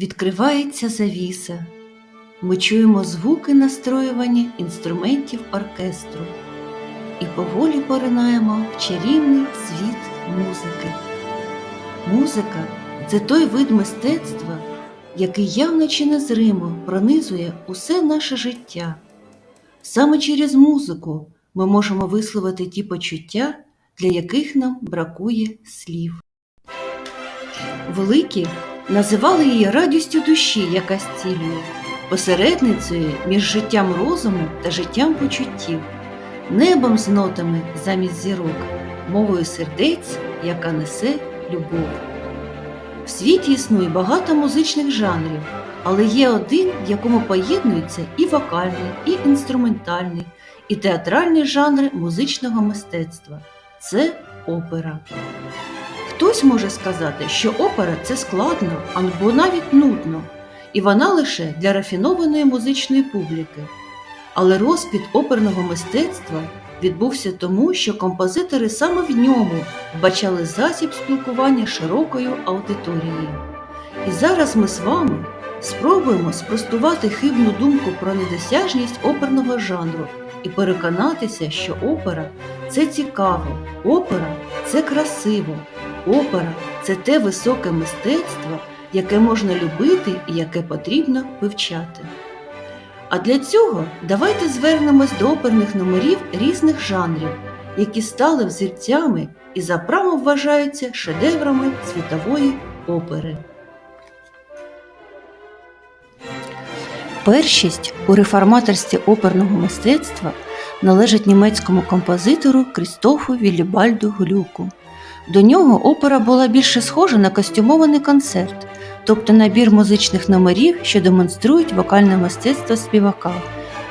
Відкривається завіса. Ми чуємо звуки настроювання інструментів оркестру і поволі поринаємо в чарівний світ музики. Музика це той вид мистецтва, який явно чи незримо пронизує усе наше життя. Саме через музику ми можемо висловити ті почуття, для яких нам бракує слів. Великі називали її радістю душі, яка зцілює, посередницею між життям розуму та життям почуттів, небом з нотами замість зірок, мовою сердець, яка несе любов. В світі існує багато музичних жанрів, але є один, в якому поєднуються і вокальний, і інструментальний, і театральні жанри музичного мистецтва це опера. Хтось може сказати, що опера це складно або навіть нудно, і вона лише для рафінованої музичної публіки. Але розквіт оперного мистецтва відбувся тому, що композитори саме в ньому вбачали засіб спілкування широкою аудиторією. І зараз ми з вами спробуємо спростувати хибну думку про недосяжність оперного жанру і переконатися, що опера це цікаво, опера це красиво, опера це те високе мистецтво, яке можна любити і яке потрібно вивчати. А для цього давайте звернемось до оперних номерів різних жанрів, які стали взірцями і за правом вважаються шедеврами світової опери. Першість у реформаторстві оперного мистецтва належить німецькому композитору Крістофу Віллібальду Глюку. До нього опера була більше схожа на костюмований концерт, тобто набір музичних номерів, що демонструють вокальне мистецтво співака.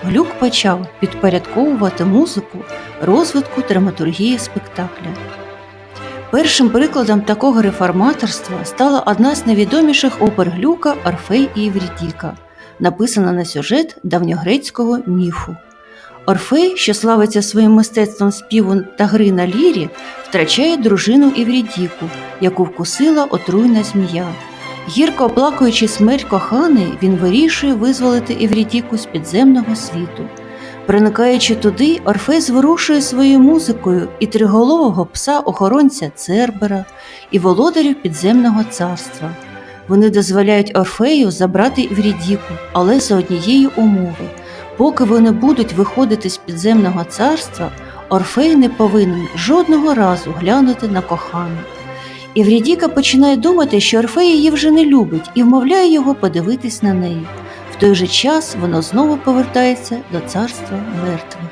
Глюк почав підпорядковувати музику розвитку драматургії спектакля. Першим прикладом такого реформаторства стала одна з найвідоміших опер Глюка Орфей і Єврідіка, написана на сюжет давньогрецького міфу. Орфей, що славиться своїм мистецтвом співу та гри на лірі, втрачає дружину Іврідіку, яку вкусила отруйна змія. Гірко оплакуючи смерть коханої, він вирішує визволити Іврідіку з підземного світу. Проникаючи туди, Орфей зворушує своєю музикою і триголового пса охоронця Цербера, і володарів підземного царства. Вони дозволяють Орфею забрати Іврідіку, але за однієї умови. Поки вони будуть виходити з підземного царства, Орфей не повинен жодного разу глянути на кохану. Іврідіка починає думати, що Орфей її вже не любить і вмовляє його подивитись на неї. В той же час воно знову повертається до царства мертвих.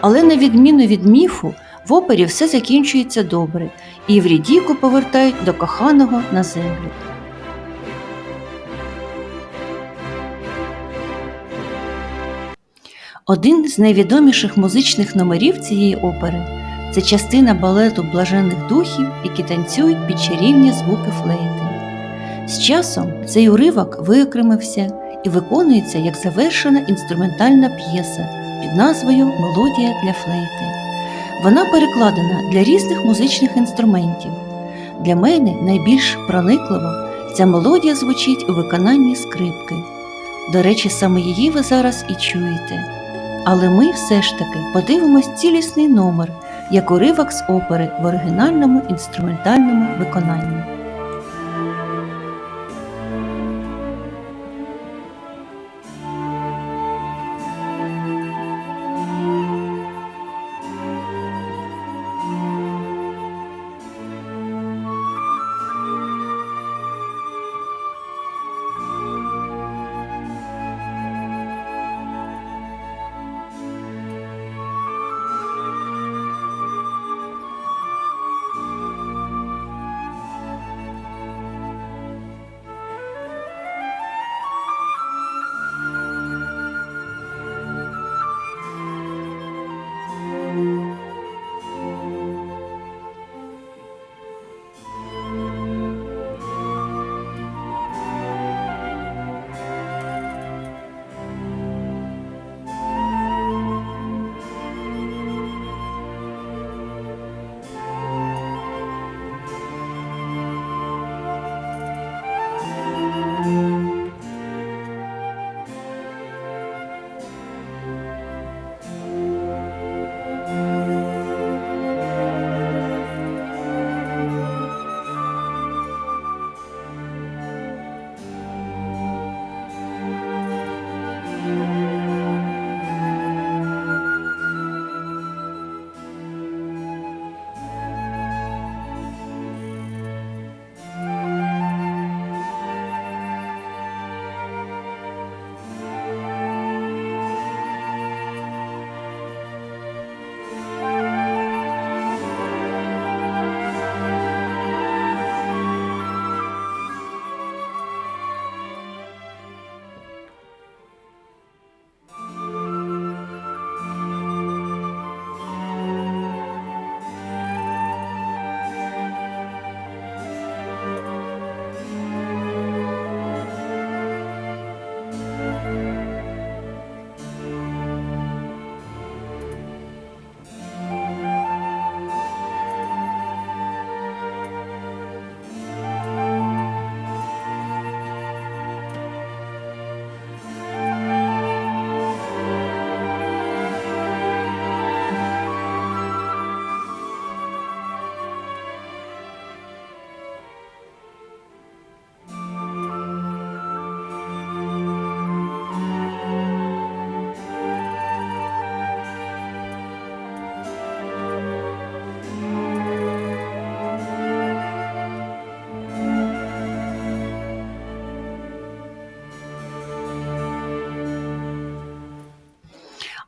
Але на відміну від міфу, в опері все закінчується добре, і Іврідіку повертають до коханого на землю. Один з найвідоміших музичних номерів цієї опери це частина балету блаженних духів, які танцюють під чарівні звуки флейти. З часом цей уривок виокремився і виконується як завершена інструментальна п'єса під назвою Мелодія для флейти. Вона перекладена для різних музичних інструментів. Для мене найбільш проникливо ця мелодія звучить у виконанні скрипки. До речі, саме її ви зараз і чуєте. Але ми все ж таки подивимось цілісний номер як уривок з опери в оригінальному інструментальному виконанні.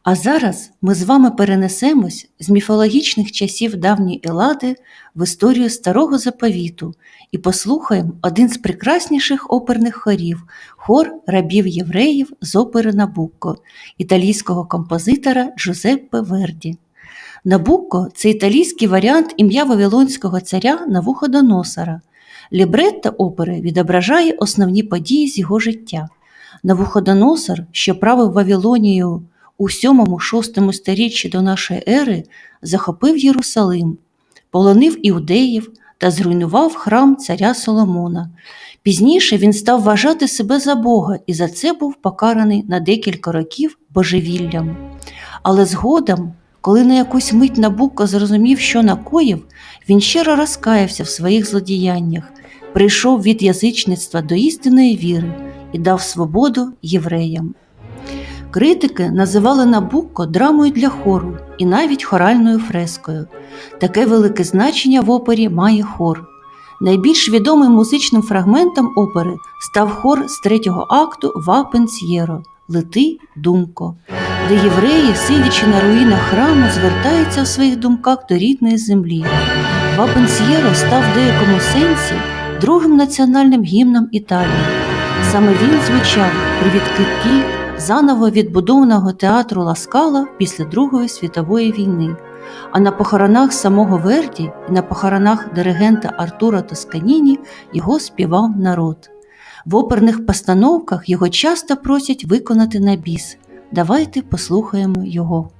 А зараз ми з вами перенесемось з міфологічних часів давньої Елади в історію старого заповіту і послухаємо один з прекрасніших оперних хорів хор рабів євреїв з опери Набукко італійського композитора Джузеппе Верді. Набукко це італійський варіант ім'я Вавилонського царя Навуходоносора. Лібретто опери відображає основні події з його життя. Навуходоносор, що правив Вавилонією у 7-6 сторіччі до нашої ери, захопив Єрусалим, полонив іудеїв та зруйнував храм царя Соломона. Пізніше він став вважати себе за Бога і за це був покараний на декілька років божевіллям. Але згодом, коли на якусь мить Набуко зрозумів, що накоїв, він щиро розкаявся в своїх злодіяннях, прийшов від язичництва до істинної віри і дав свободу євреям. Критики називали Набукко драмою для хору і навіть хоральною фрескою. Таке велике значення в опері має хор. Найбільш відомим музичним фрагментом опери став хор з третього акту «Ва пенсьєро» Лети, думко, де євреї, сидячи на руїнах храму, звертаються в своїх думках до рідної землі. «Ва пенсьєро» став в деякому сенсі другим національним гімном Італії. Саме він звучав при відкритті заново відбудованого театру Ласкала після Другої світової війни. А на похоронах самого Верді і на похоронах диригента Артура Тосканіні його співав народ. В оперних постановках його часто просять виконати на біс. Давайте послухаємо його.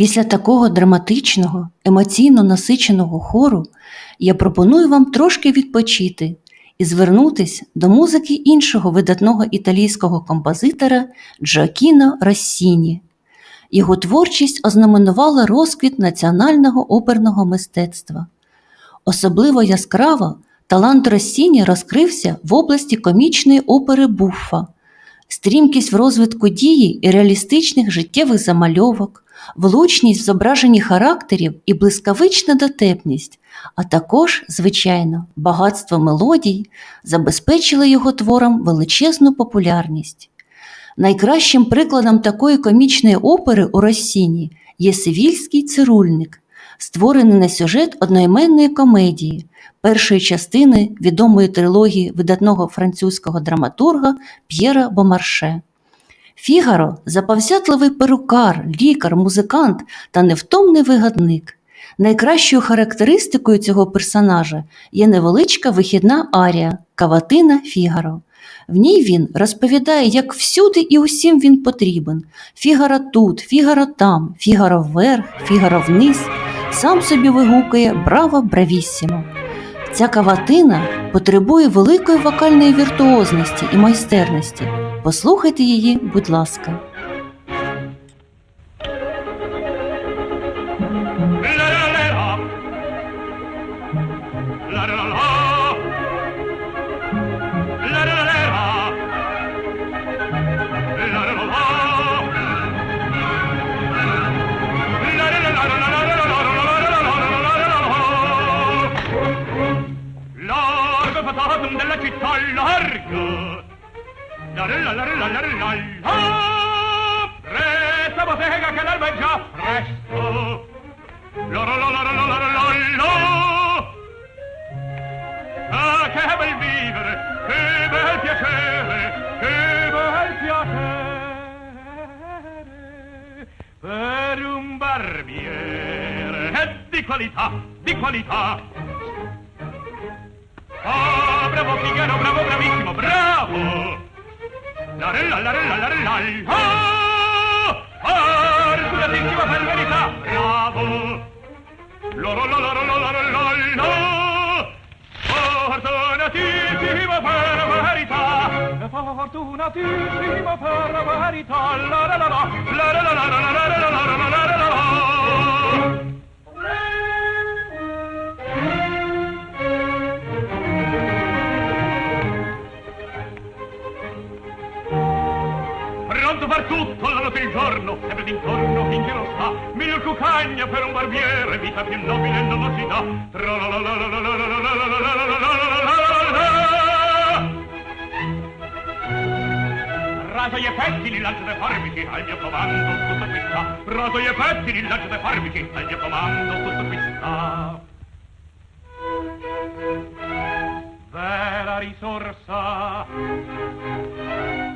Після такого драматичного, емоційно насиченого хору я пропоную вам трошки відпочити і звернутись до музики іншого видатного італійського композитора Джоакіно Россіні. Його творчість ознаменувала розквіт національного оперного мистецтва. Особливо яскраво талант Россіні розкрився в області комічної опери Буффа, стрімкість в розвитку дії і реалістичних життєвих замальовок, влучність в зображенні характерів і блискавична дотепність, а також, звичайно, багатство мелодій забезпечили його творам величезну популярність. Найкращим прикладом такої комічної опери у Россіні є Севільський цирульник, створений на сюжет одноіменної комедії, першої частини відомої трилогії видатного французького драматурга П'єра Бомарше. Фігаро заповзятливий перукар, лікар, музикант та невтомний вигадник. Найкращою характеристикою цього персонажа є невеличка вихідна арія Каватина Фігаро. В ній він розповідає, як всюди і усім він потрібен: Фігаро тут, Фігаро там, Фігаро вверх, Фігаро вниз. Сам собі вигукує Браво, бравіссімо. Ця каватина потребує великої вокальної віртуозності і майстерності. Послухайте її, будь ласка. Fortunatissimo per verità Fortunatissimo per verità La la la la La la la la la la la la la la la la la Pronto per tutto, la notte e il giorno, sempre d'intorno finché non sta. Miglior cucagna per un barbiere, vita più nobile non si dà. Raso gli effetti, lancio le farmici, al mio comando tutto qui sta. Raso gli effetti, lancio le farmici, al mio comando tutto qui sta. V'è risorsa,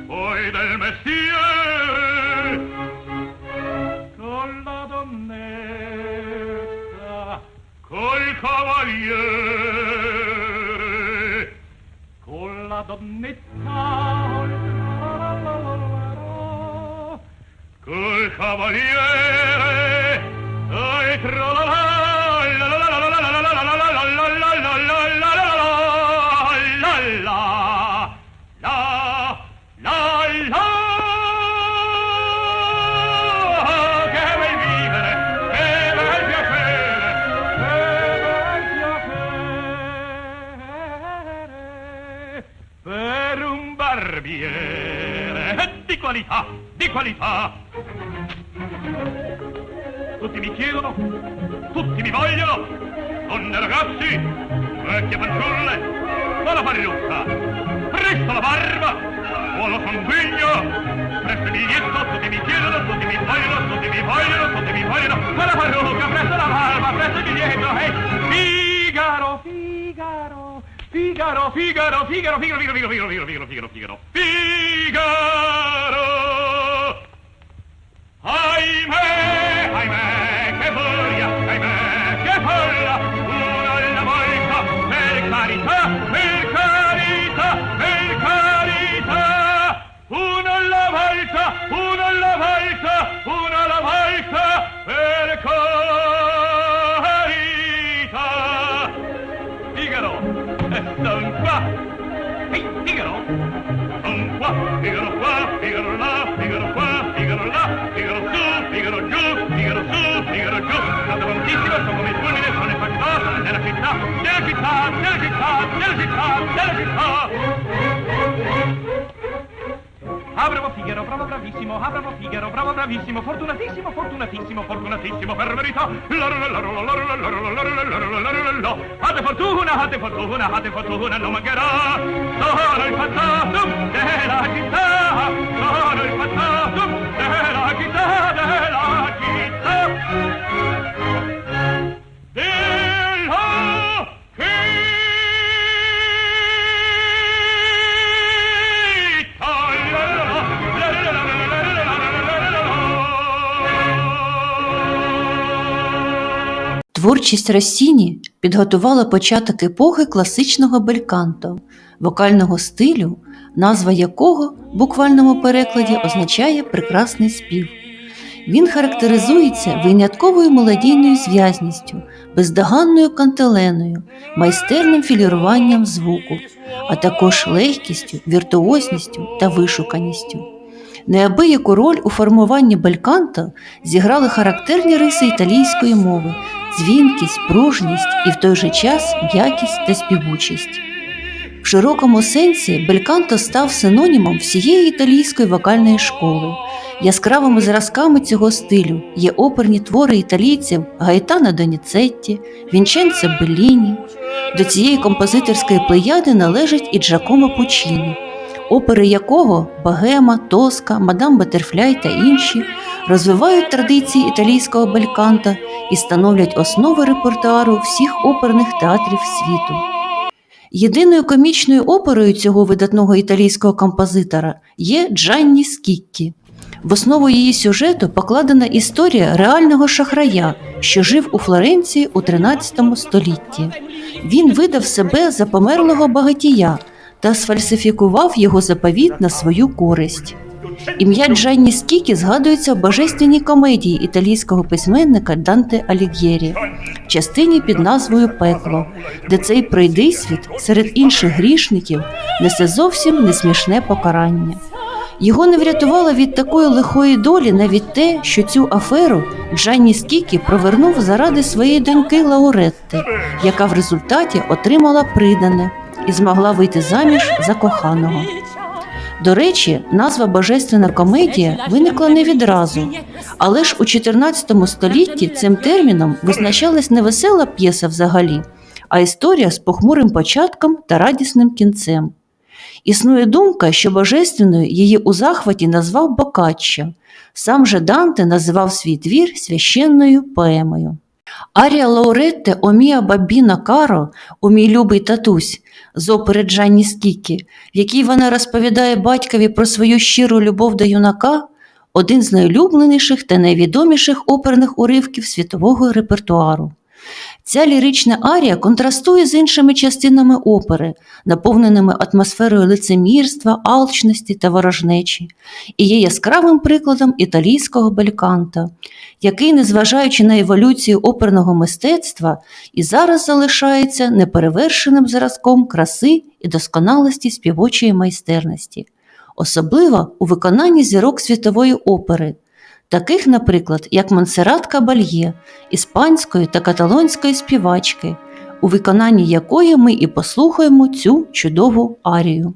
poi del mestiere, con la donnetta, col cavaliere. alla col cavaliere, tra la qualità di qualità tutti mi chiedono tutti mi vogliono donne e ragazzi vecchie fanciulle ma la parrucca presto la barba o lo sanguigno presto il biglietto tutti mi chiedono tutti mi vogliono tutti mi vogliono tutti mi vogliono ma la parrucca presto la barba presto il biglietto e Figaro Figaro Figaro Figaro Figaro Figaro Figaro Figaro Figaro Figaro Figaro Figaro Figaro Ahimè, ahimè, che furia, ahimè, che folla, uno alla volta, per carità, per carità, per carità, uno alla volta, uno Delta, Delta, Ah, bravo Figaro, bravo bravissimo, ah, bravo Figaro, bravo bravissimo, fortunatissimo, fortunatissimo, fortunatissimo, per verità. Ate fortuna, ate fortuna, ate fortuna, non mancherà. Sono il passato della città, sono il passato della città, della città. Творчість Рассіні підготувала початок епохи класичного бельканто, вокального стилю, назва якого в буквальному перекладі означає прекрасний спів. Він характеризується винятковою мелодійною зв'язністю, бездоганною кантеленою, майстерним філіруванням звуку, а також легкістю, віртуозністю та вишуканістю. Неабияку роль у формуванні бельканто зіграли характерні риси італійської мови, дзвінкість, пружність і в той же час м'якість та співучість. В широкому сенсі бельканто став синонімом всієї італійської вокальної школи. Яскравими зразками цього стилю є оперні твори італійців Гаетана Доніцетті, Вінченцо Белліні. До цієї композиторської плеяди належить і Джакомо Пучіні, опери якого Богема, Тоска, Мадам Батерфляй та інші розвивають традиції італійського бельканта і становлять основи репертуару всіх оперних театрів світу. Єдиною комічною оперою цього видатного італійського композитора є Джанні Скіккі. В основу її сюжету покладена історія реального шахрая, що жив у Флоренції у 13 столітті. Він видав себе за померлого багатія та сфальсифікував його заповіт на свою користь. Ім'я Джанні Скікі згадується в божественній комедії італійського письменника Данте Аліг'єрі частині під назвою Пекло, де цей пройдисвіт серед інших грішників несе зовсім несмішне покарання. Його не врятувало від такої лихої долі навіть те, що цю аферу Джанні Скікі провернув заради своєї доньки Лауретти, яка в результаті отримала придане і змогла вийти заміж за коханого. До речі, назва Божественна комедія виникла не відразу, але ж у 14 столітті цим терміном визначалась не весела п'єса взагалі, а історія з похмурим початком та радісним кінцем. Існує думка, що божественною її у захваті назвав Бокаччо. Сам же Данте називав свій твір священною поемою. Арія Лауретте Омія Бабіна Каро у мій любий татусь з опери Джанні Скікі, в якій вона розповідає батькові про свою щиру любов до юнака, один з найулюбленіших та найвідоміших оперних уривків світового репертуару. Ця лірична арія контрастує з іншими частинами опери, наповненими атмосферою лицемірства, алчності та ворожнечі, і є яскравим прикладом італійського бельканта, який, незважаючи на еволюцію оперного мистецтва, і зараз залишається неперевершеним зразком краси і досконалості співочої майстерності, особливо у виконанні зірок світової опери таких, наприклад, як Монсеррат Кабальє, іспанської та каталонської співачки, у виконанні якої ми і послухаємо цю чудову арію.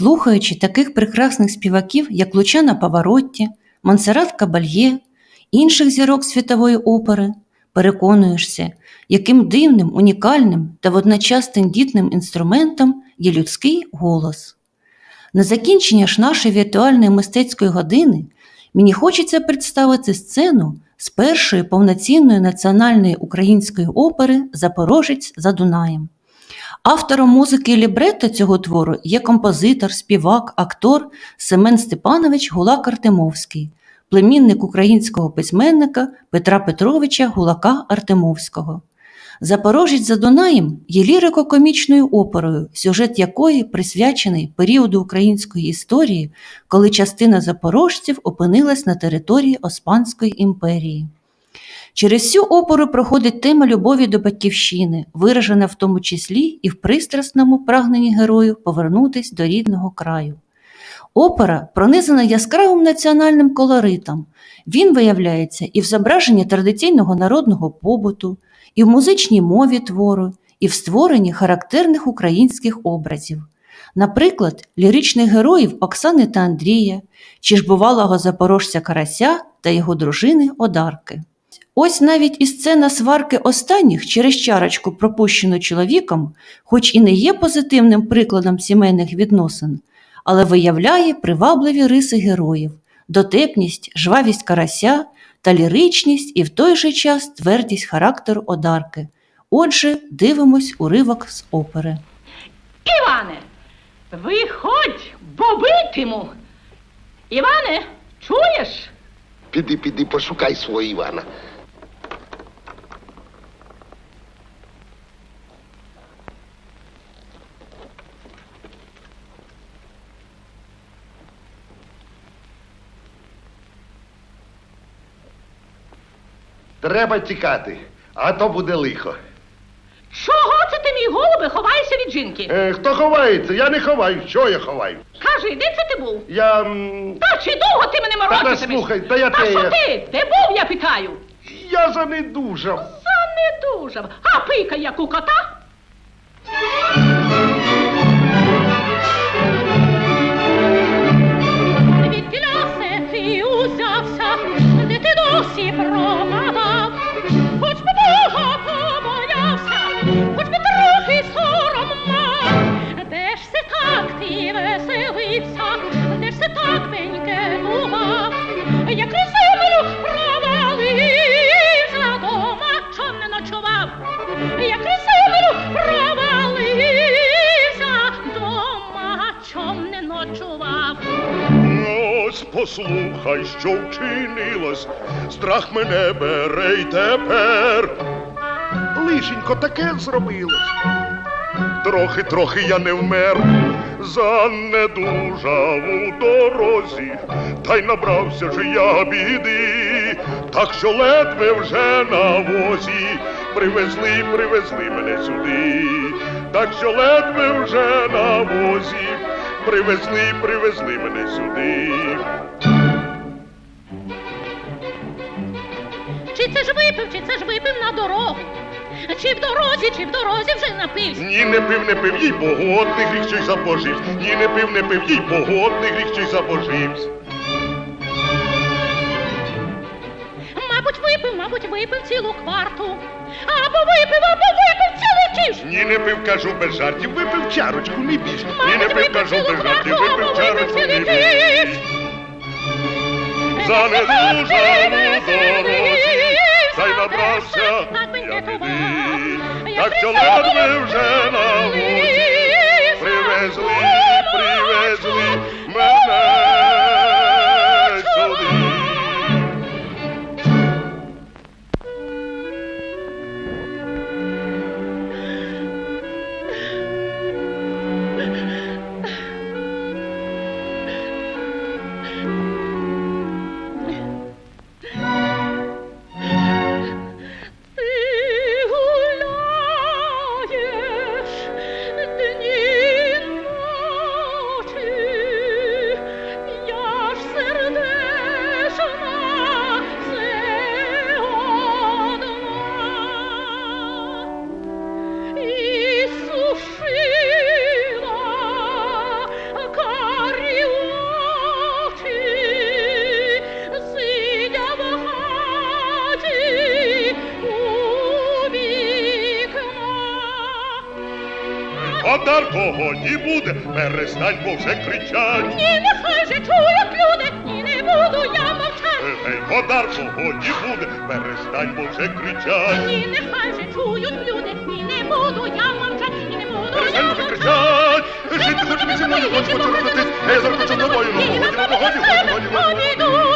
Слухаючи таких прекрасних співаків, як Лучана Паваротті, Монсеррат Кабальє, інших зірок світової опери, переконуєшся, яким дивним, унікальним та водночас тендітним інструментом є людський голос. На закінчення ж нашої віртуальної мистецької години мені хочеться представити сцену з першої повноцінної національної української опери Запорожець за Дунаєм. Автором музики і лібретто цього твору є композитор, співак, актор Семен Степанович Гулак Артемовський, племінник українського письменника Петра Петровича Гулака Артемовського. Запорожець за Дунаєм є лірико-комічною оперою, сюжет якої присвячений періоду української історії, коли частина запорожців опинилась на території Оспанської імперії. Через всю оперу проходить тема любові до батьківщини, виражена в тому числі і в пристрасному прагненні герою повернутись до рідного краю. Опера пронизана яскравим національним колоритом. Він виявляється і в зображенні традиційного народного побуту, і в музичній мові твору, і в створенні характерних українських образів. Наприклад, ліричних героїв Оксани та Андрія, чи ж бувалого запорожця Карася та його дружини Одарки. Ось навіть і сцена сварки останніх через чарочку, пропущену чоловіком, хоч і не є позитивним прикладом сімейних відносин, але виявляє привабливі риси героїв, дотепність, жвавість карася та ліричність і в той же час твердість характеру одарки. Отже, дивимось уривок з опери. Іване, виходь, бо битиму. Іване, чуєш? Піди, піди, пошукай свого Івана. Треба тікати, а то буде лихо. Чого це ти, мій голубе, ховаєшся від жінки? Е, хто ховається? Я не ховаю. Що я ховаю? Кажи, де це ти був? Я. м, Та чи довго ти мене Та морочитимеш? слухай, та я Та те- що ти? Де був, я питаю? Я занедужав. Занедужав. А пика, як у кота? Послухай, що вчинилось, страх мене бере й тепер. Лишенько таке зробилось. Трохи, трохи я не вмер, занедужав у дорозі, та й набрався ж я біди, так що ледве вже на возі. Привезли, привезли мене сюди, так що ледве вже на возі привезли, привезли мене сюди. Чи це ж випив, чи це ж випив на дорогу? Чи в дорозі, чи в дорозі вже напився? Ні, не пив, не пив, їй погодний гріх що й. Ні, не пив, не пив, їй погодний гріх що й. Випив, мабуть, випив цілу кварту. Або випив, або випив цілий кіш. Ні, не пив, кажу без жартів, випив чарочку, не більше. Ні, не Мабуть, пив, кажу цілу без жартів, кварту, випив або чарочку, не цілий більше. кіш. Дорозі, та й набрався я біди. Так прийшов вже на возі, Не буде, перестань, бо вже кричать. Ні, нехай же чують люди, ні, не буду я мовчати. Ей, подаркого не буде, перестань, бо вже кричать. Ні, нехай же чують люди, ні, не буду я мовчати, ні, не буду я мовчати. кричать. Жити хочу зі мною, хочу робити. Я зараз хочу з тобою, ну, погоді, ну, погоді, погоді, погоді, погоді.